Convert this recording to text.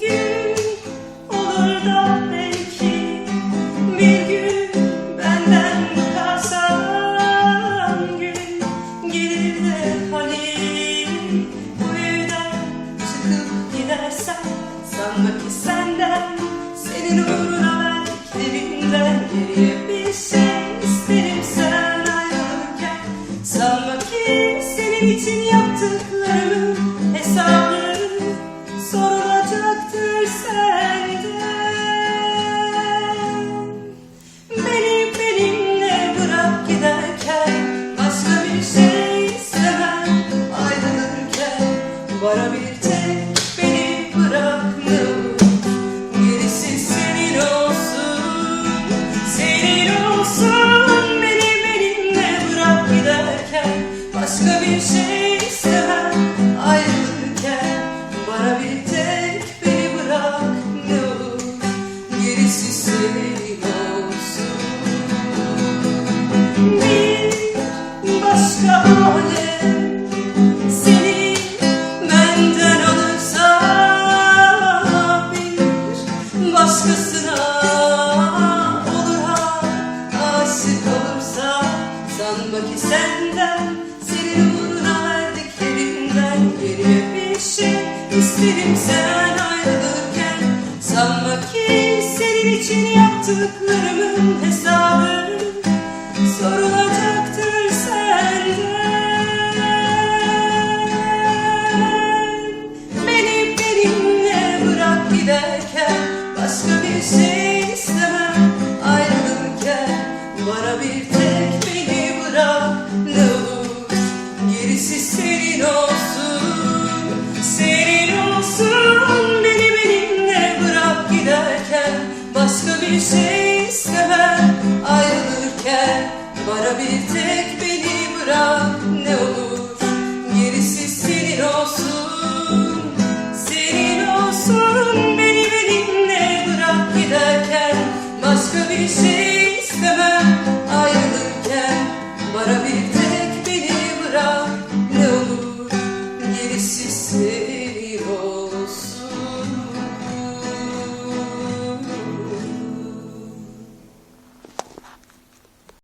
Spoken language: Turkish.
gün olur da belki bir gün benden bıkarsan gün gelir de halim bu evden çıkıp gidersen sanma ki senin uğruna verdiklerimden geriye bir şey isterim. Sen ayrılırken sanma ki için yalnız Bir başka alem Seni benden alırsa Bir başkasına olur ha. Aşık olursa Sanma ki senden Senin uğruna verdiklerinden Geriye bir şey isterim sen ayrılırken. Sanma ki senin için yaptıklarımın hesabı Başka bir şey istemem. Ayrılırken Bana bir tek beni bırak. Ne olur Gerisi senin olsun. Senin olsun Beni benimle bırak. Giderken Başka bir şey istemem. Ayrılırken Bana bir tek beni bırak bir şey istemem Ayrılırken bana bir tek beni bırak Ne olur gerisi sen.